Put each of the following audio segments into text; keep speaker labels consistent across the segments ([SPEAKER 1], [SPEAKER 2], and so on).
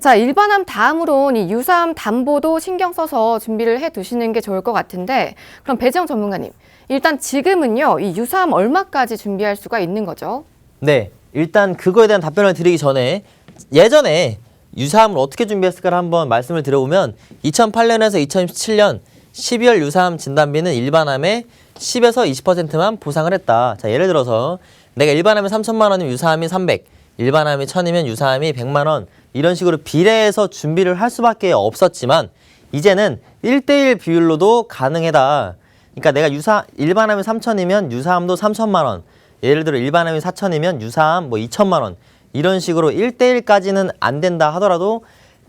[SPEAKER 1] 자, 일반암 다음으로는 이 유사암 담보도 신경 써서 준비를 해 두시는 게 좋을 것 같은데, 그럼 배지영 전문가님, 일단 지금은요, 이 유사암 얼마까지 준비할 수가 있는 거죠?
[SPEAKER 2] 네, 일단 그거에 대한 답변을 드리기 전에 예전에 유사암을 어떻게 준비했을까를 한번 말씀을 드려보면 2008년에서 2017년 12월 유사암 진단비는 일반암의 10에서 20%만 보상을 했다. 자, 예를 들어서 내가 일반암이 3천만 원이면 유사암이 300, 일반암이 1000이면 유사암이 100만 원 이런 식으로 비례해서 준비를 할 수밖에 없었지만 이제는 1대1 비율로도 가능하다. 그러니까 내가 유사 일반암이 3천이면 유사암도 3천만 원. 예를 들어 일반암이 4천이면 유사암 뭐 2천만 원. 이런 식으로 1대1까지는 안 된다 하더라도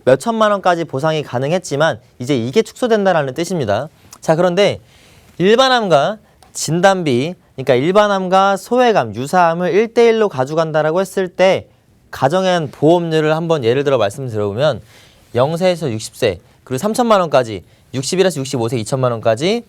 [SPEAKER 2] 몇 천만 원까지 보상이 가능했지만 이제 이게 축소된다라는 뜻입니다. 자, 그런데 일반암과 진단비, 그러니까 일반암과 소외감, 유사암을 1대1로 가져간다라고 했을 때 가정한 보험료를 한번 예를 들어 말씀드려보면 0세에서 60세, 그리고 3천만 원까지 60일에서 65세 2천만 원까지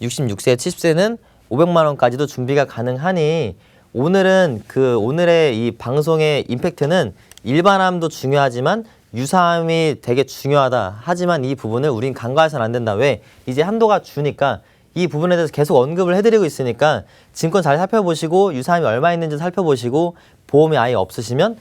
[SPEAKER 2] 66세, 70세는 500만 원까지도 준비가 가능하니 오늘은 그 오늘의 이 방송의 임팩트는 일반암도 중요하지만 유사암이 되게 중요하다. 하지만 이 부분을 우린 간과해서는 안 된다. 왜? 이제 한도가 주니까 이 부분에 대해서 계속 언급을 해드리고 있으니까 증권 잘 살펴보시고 유사암이 얼마 있는지 살펴보시고 보험이 아예 없으시면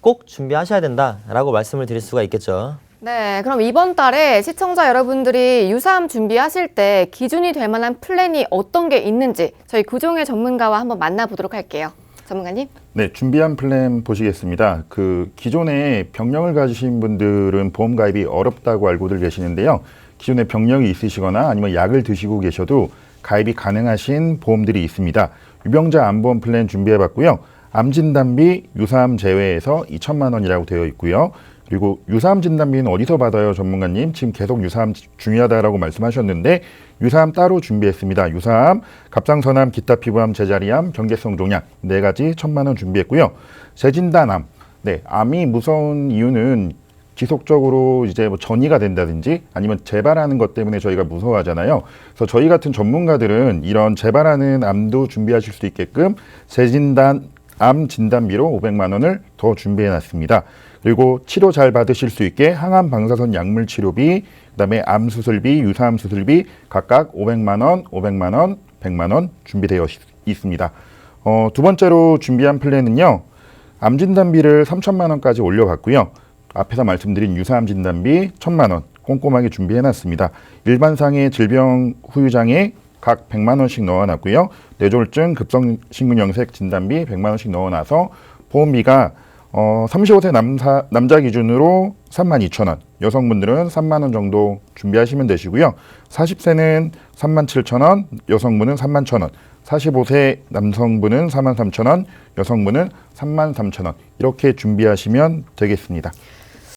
[SPEAKER 2] 꼭 준비하셔야 된다라고 말씀을 드릴 수가 있겠죠.
[SPEAKER 1] 네, 그럼 이번 달에 시청자 여러분들이 유사암 준비하실 때 기준이 될 만한 플랜이 어떤 게 있는지 저희 구종의 전문가와 한번 만나보도록 할게요. 전문가님.
[SPEAKER 3] 네, 준비한 플랜 보시겠습니다. 그 기존에 병력을 가지신 분들은 보험 가입이 어렵다고 알고들 계시는데요. 기존에 병력이 있으시거나 아니면 약을 드시고 계셔도 가입이 가능하신 보험들이 있습니다. 유병자 암보험 플랜 준비해 봤고요. 암 진단비 유사암 제외에서 2천만 원이라고 되어 있고요. 그리고 유사암 진단비는 어디서 받아요, 전문가님? 지금 계속 유사암 중요하다라고 말씀하셨는데 유사암 따로 준비했습니다. 유사암, 갑상선암, 기타 피부암, 제자리암, 경계성 종양 네 가지 천만 원 준비했고요. 재진단암, 네, 암이 무서운 이유는 지속적으로 이제 뭐 전이가 된다든지 아니면 재발하는 것 때문에 저희가 무서워하잖아요. 그래서 저희 같은 전문가들은 이런 재발하는 암도 준비하실 수 있게끔 재진단 암 진단비로 500만 원을 더 준비해 놨습니다. 그리고 치료 잘 받으실 수 있게 항암 방사선 약물 치료비, 그다음에 암 수술비, 유사암 수술비 각각 500만 원, 500만 원, 100만 원 준비되어 있- 있습니다. 어, 두 번째로 준비한 플랜은요. 암 진단비를 3천만 원까지 올려봤고요. 앞에서 말씀드린 유사암 진단비 1천만 원 꼼꼼하게 준비해 놨습니다. 일반상의 질병 후유장에 각 100만 원씩 넣어 놨고요. 뇌졸중 급성심근영색 진단비 100만 원씩 넣어 놔서 보험비가 어, 35세 남사, 남자 기준으로 3만 2천 원, 여성분들은 3만 원 정도 준비하시면 되시고요. 40세는 3만 7천 원, 여성분은 3만 1천 원, 45세 남성분은 4만 3천 원, 여성분은 3만 3천 원 이렇게 준비하시면 되겠습니다.